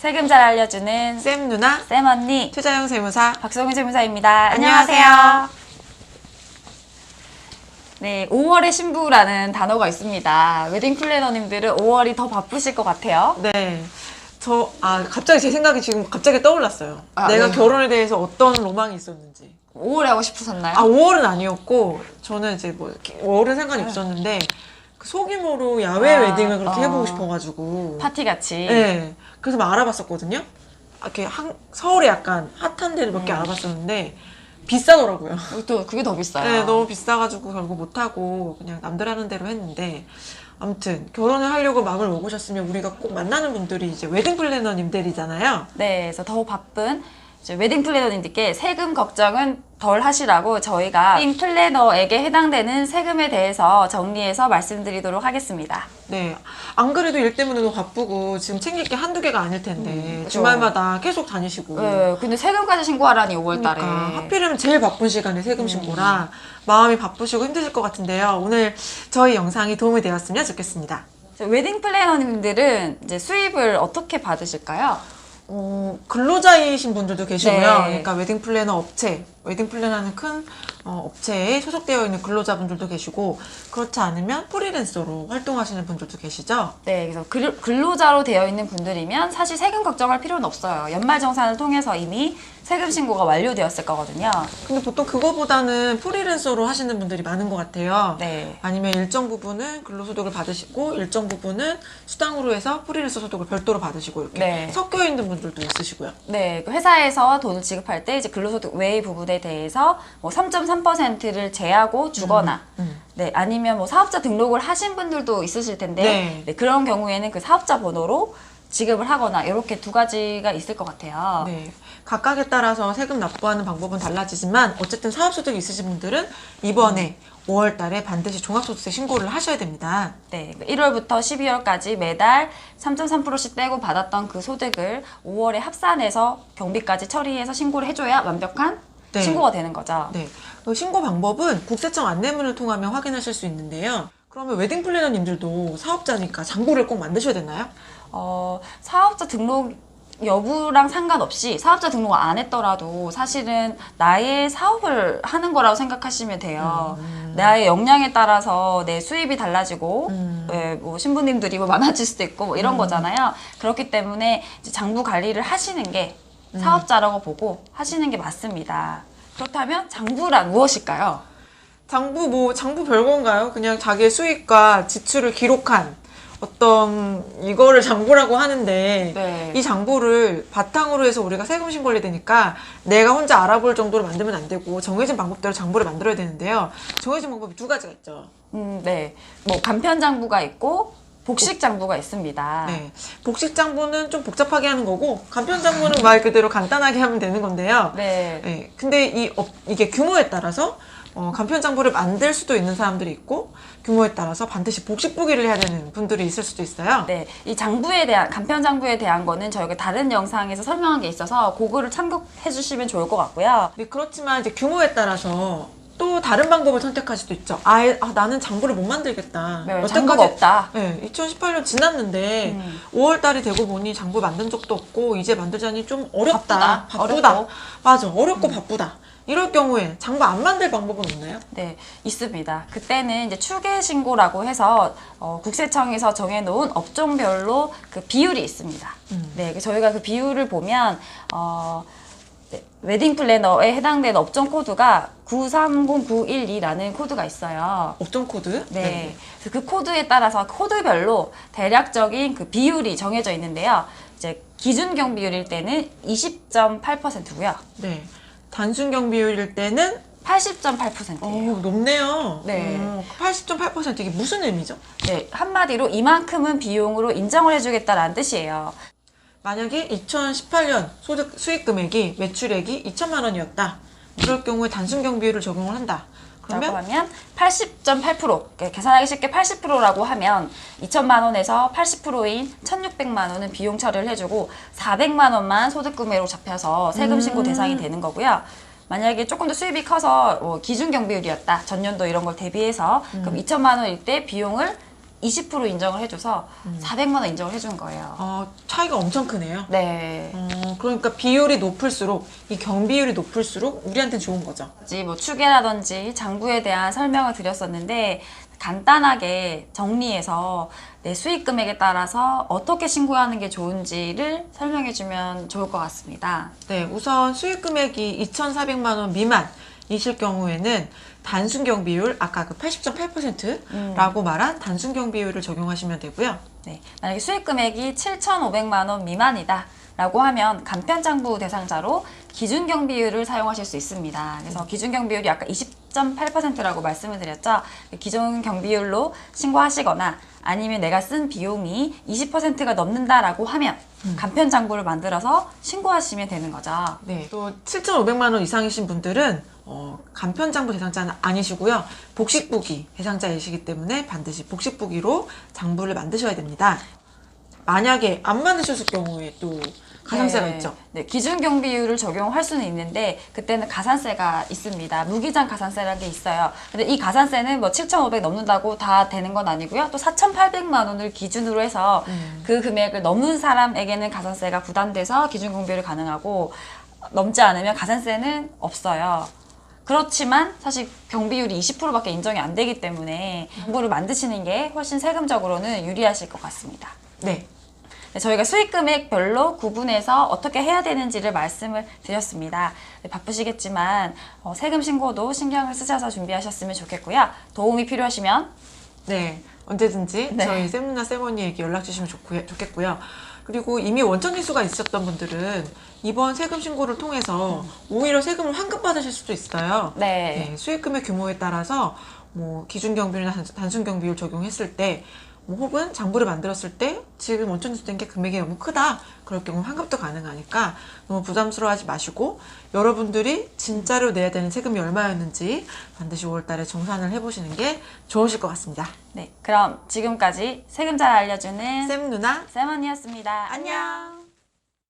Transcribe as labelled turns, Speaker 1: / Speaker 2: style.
Speaker 1: 세금 잘 알려주는
Speaker 2: 쌤 누나
Speaker 1: 쌤 언니
Speaker 2: 투자형 세무사
Speaker 1: 박성훈 세무사입니다.
Speaker 2: 안녕하세요.
Speaker 1: 안녕하세요. 네, 5월의 신부라는 단어가 있습니다. 웨딩 플래너님들은 5월이 더 바쁘실 것 같아요.
Speaker 2: 네. 저, 아, 갑자기 제 생각이 지금 갑자기 떠올랐어요.
Speaker 1: 아,
Speaker 2: 내가
Speaker 1: 네.
Speaker 2: 결혼에 대해서 어떤 로망이 있었는지.
Speaker 1: 5월에 하고 싶으셨나요?
Speaker 2: 아, 5월은 아니었고, 저는 이제 뭐, 이렇게 5월은 상관이
Speaker 1: 네.
Speaker 2: 없었는데, 그 소규모로 야외
Speaker 1: 아,
Speaker 2: 웨딩을 그렇게
Speaker 1: 어.
Speaker 2: 해보고 싶어가지고.
Speaker 1: 파티 같이.
Speaker 2: 네. 그래서 막 알아봤었거든요. 아, 이렇게 한, 서울에 약간 핫한 데를 몇개
Speaker 1: 음.
Speaker 2: 알아봤었는데, 비싸더라고요.
Speaker 1: 또 그게 더 비싸요.
Speaker 2: 네, 너무 비싸가지고 결국 못하고 그냥 남들 하는 대로 했는데 아무튼 결혼을 하려고 마음을 먹으셨으면 우리가 꼭 만나는 분들이 이제 웨딩 플래너님들이잖아요.
Speaker 1: 네, 그래서 더 바쁜 웨딩 플래너님들께 세금 걱정은 덜 하시라고 저희가 웨딩 플래너에게 해당되는 세금에 대해서 정리해서 말씀드리도록 하겠습니다.
Speaker 2: 네. 안 그래도 일 때문에 너무 바쁘고 지금 챙길 게 한두 개가 아닐 텐데
Speaker 1: 음, 그죠.
Speaker 2: 주말마다 계속 다니시고.
Speaker 1: 네, 근데 세금까지 신고하라니 5월 달에.
Speaker 2: 그러니까 하필이면 제일 바쁜 시간에 세금
Speaker 1: 음.
Speaker 2: 신고라 마음이 바쁘시고 힘드실 것 같은데요. 오늘 저희 영상이 도움이 되었으면 좋겠습니다.
Speaker 1: 웨딩 플래너님들은 이제 수입을 어떻게 받으실까요?
Speaker 2: 어, 근로자이신 분들도 계시고요.
Speaker 1: 네.
Speaker 2: 그러니까 웨딩 플래너 업체, 웨딩 플래너는 큰 어, 업체에 소속되어 있는 근로자분들도 계시고 그렇지 않으면 프리랜서로 활동하시는 분들도 계시죠.
Speaker 1: 네, 그래서 근- 근로자로 되어 있는 분들이면 사실 세금 걱정할 필요는 없어요. 연말정산을 통해서 이미 세금 신고가 완료되었을 거거든요.
Speaker 2: 근데 보통 그거보다는 프리랜서로 하시는 분들이 많은 것 같아요.
Speaker 1: 네.
Speaker 2: 아니면 일정 부분은 근로소득을 받으시고 일정 부분은 수당으로 해서 프리랜서 소득을 별도로 받으시고 이렇게
Speaker 1: 네.
Speaker 2: 섞여 있는 분들도 있으시고요.
Speaker 1: 네, 그 회사에서 돈을 지급할 때 이제 근로소득 외의 부분 에 대해서 뭐 3.3%를 제하고 주거나
Speaker 2: 음.
Speaker 1: 네, 아니면 뭐 사업자 등록을 하신 분들도 있으실 텐데
Speaker 2: 네.
Speaker 1: 네, 그런 경우에는 그 사업자 번호로 지급을 하거나 이렇게 두 가지가 있을 것 같아요.
Speaker 2: 네. 각각에 따라서 세금 납부하는 방법은 달라지지만 어쨌든 사업소득이 있으신 분들은 이번에 5월 달에 반드시 종합소득세 신고를 하셔야 됩니다.
Speaker 1: 네, 1월부터 12월까지 매달 3.3%씩 떼고 받았던 그 소득을 5월에 합산해서 경비까지 처리해서 신고를 해줘야 완벽한
Speaker 2: 네.
Speaker 1: 신고가 되는 거죠.
Speaker 2: 네. 그 신고 방법은 국세청 안내문을 통하면 확인하실 수 있는데요. 그러면 웨딩 플래너님들도 사업자니까 장부를 꼭 만드셔야 되나요?
Speaker 1: 어, 사업자 등록 여부랑 상관없이 사업자 등록 안 했더라도 사실은 나의 사업을 하는 거라고 생각하시면 돼요. 나의 역량에 따라서 내 수입이 달라지고,
Speaker 2: 음.
Speaker 1: 예, 뭐 신부님들이 뭐 많아질 수도 있고 뭐 이런 거잖아요. 그렇기 때문에 장부 관리를 하시는 게 사업자라고 보고 하시는 게 맞습니다. 그렇다면 장부란 무엇일까요?
Speaker 2: 장부 뭐 장부 별건가요? 그냥 자기의 수익과 지출을 기록한 어떤 이거를 장부라고 하는데
Speaker 1: 네.
Speaker 2: 이 장부를 바탕으로 해서 우리가 세금 신고를 해야 되니까 내가 혼자 알아볼 정도로 만들면 안 되고 정해진 방법대로 장부를 만들어야 되는데요. 정해진 방법이 두 가지가 있죠.
Speaker 1: 음, 네. 뭐 간편 장부가 있고 복식 장부가 있습니다.
Speaker 2: 네. 복식 장부는 좀 복잡하게 하는 거고 간편 장부는 말 그대로 간단하게 하면 되는 건데요.
Speaker 1: 네.
Speaker 2: 네. 근데 이 업- 이게 규모에 따라서 어, 간편 장부를 만들 수도 있는 사람들이 있고 규모에 따라서 반드시 복식 보기를 해야 되는 분들이 있을 수도 있어요.
Speaker 1: 네, 이 장부에 대한 간편 장부에 대한 거는 저희가 다른 영상에서 설명한 게 있어서 그거를 참고해 주시면 좋을 것 같고요.
Speaker 2: 네, 그렇지만 이제 규모에 따라서 또 다른 방법을 선택할 수도 있죠. 아예 아, 나는 장부를 못 만들겠다.
Speaker 1: 네, 장부가 없다.
Speaker 2: 네, 2018년 지났는데
Speaker 1: 음.
Speaker 2: 5월 달이 되고 보니 장부 만든 적도 없고 이제 만들자니 좀 어렵다.
Speaker 1: 바쁘다. 어렵고. 음.
Speaker 2: 맞아. 어렵고 바쁘다. 이럴 경우에 장부 안 만들 방법은 없나요?
Speaker 1: 네, 있습니다. 그때는 이제 추계 신고라고 해서 어, 국세청에서 정해놓은 업종별로 그 비율이 있습니다.
Speaker 2: 음.
Speaker 1: 네, 그 저희가 그 비율을 보면 어, 네, 웨딩 플래너에 해당되는 업종 코드가 930912라는 코드가 있어요.
Speaker 2: 업종 코드?
Speaker 1: 네. 그래서 그 코드에 따라서 코드별로 대략적인 그 비율이 정해져 있는데요. 이제 기준 경비율일 때는 20.8%고요.
Speaker 2: 네. 단순 경비율일 때는
Speaker 1: 80.8%예요.
Speaker 2: 어, 높네요.
Speaker 1: 네.
Speaker 2: 어, 80.8% 이게 무슨 의미죠?
Speaker 1: 네, 한마디로 이만큼은 비용으로 인정을 해주겠다라는 뜻이에요.
Speaker 2: 만약에 2018년 소득 수익 금액이 매출액이 2천만 원이었다. 그럴 경우에 단순 경비율을 적용을 한다. 그러면
Speaker 1: 하면 80.8% 계산하기 쉽게 80%라고 하면 2천만 원에서 80%인 1,600만 원은 비용 처리를 해주고 400만 원만 소득금액으로 잡혀서 세금 신고
Speaker 2: 음.
Speaker 1: 대상이 되는 거고요. 만약에 조금 더 수입이 커서 뭐 기준 경비율이었다 전년도 이런 걸 대비해서 그럼 2천만 원일 때 비용을 20% 인정을 해줘서 400만 원 인정을 해준 거예요.
Speaker 2: 어, 차이가 엄청 크네요.
Speaker 1: 네.
Speaker 2: 어, 그러니까 비율이 높을수록 이 경비율이 높을수록 우리한테 좋은 거죠.
Speaker 1: 지뭐 추계라든지 장부에 대한 설명을 드렸었는데 간단하게 정리해서 내 수익 금액에 따라서 어떻게 신고하는 게 좋은지를 설명해 주면 좋을 것 같습니다.
Speaker 2: 네, 우선 수익 금액이 2,400만 원 미만 이실 경우에는 단순 경비율 아까 그 80.8%라고 말한 단순 경비율을 적용하시면 되고요.
Speaker 1: 네, 만약에 수익 금액이 7,500만 원 미만이다. 라고 하면 간편장부 대상자로 기준 경비율을 사용하실 수 있습니다. 그래서 기준 경비율이 아까 20.8%라고 말씀을 드렸죠. 기존 경비율로 신고하시거나 아니면 내가 쓴 비용이 20%가 넘는다라고 하면 간편장부를 만들어서 신고하시면 되는 거죠.
Speaker 2: 네, 또 7,500만 원 이상이신 분들은 어, 간편장부 대상자는 아니시고요. 복식부기 대상자이시기 때문에 반드시 복식부기로 장부를 만드셔야 됩니다. 만약에 안 만드셨을 경우에 또 가산세가
Speaker 1: 네.
Speaker 2: 있죠.
Speaker 1: 네, 기준 경비율을 적용할 수는 있는데 그때는 가산세가 있습니다. 무기장 가산세라는 게 있어요. 근데 이 가산세는 뭐 7,500 넘는다고 다 되는 건 아니고요. 또 4,800만 원을 기준으로 해서
Speaker 2: 음.
Speaker 1: 그 금액을 넘은 사람에게는 가산세가 부담돼서 기준 경비율이 가능하고 넘지 않으면 가산세는 없어요. 그렇지만 사실 경비율이 20%밖에 인정이 안 되기 때문에 정보를 만드시는 게 훨씬 세금적으로는 유리하실 것 같습니다.
Speaker 2: 네,
Speaker 1: 네, 저희가 수익 금액별로 구분해서 어떻게 해야 되는지를 말씀을 드렸습니다. 네, 바쁘시겠지만 어, 세금 신고도 신경을 쓰셔서 준비하셨으면 좋겠고요. 도움이 필요하시면
Speaker 2: 네, 언제든지
Speaker 1: 네.
Speaker 2: 저희 쌤누나 쌤언니에게 연락 주시면 좋고, 좋겠고요. 그리고 이미 원천 기수가 있으셨던 분들은 이번 세금 신고를 통해서 오히려 세금을 환급받으실 수도 있어요.
Speaker 1: 네.
Speaker 2: 네, 수익 금액 규모에 따라서 뭐 기준 경비율이나 단- 단순 경비율 적용했을 때, 뭐 혹은 장부를 만들었을 때 지금 원천 기수된 게 금액이 너무 크다. 그럴 경우 환급도 가능하니까 너무 부담스러워하지 마시고 여러분들이 진짜로 내야 되는 세금이 얼마였는지 반드시 5월달에 정산을 해보시는 게 좋으실 것 같습니다.
Speaker 1: 네, 그럼 지금까지 세금 잘 알려주는
Speaker 2: 쌤 누나
Speaker 1: 쌤 언니였습니다.
Speaker 2: 안녕.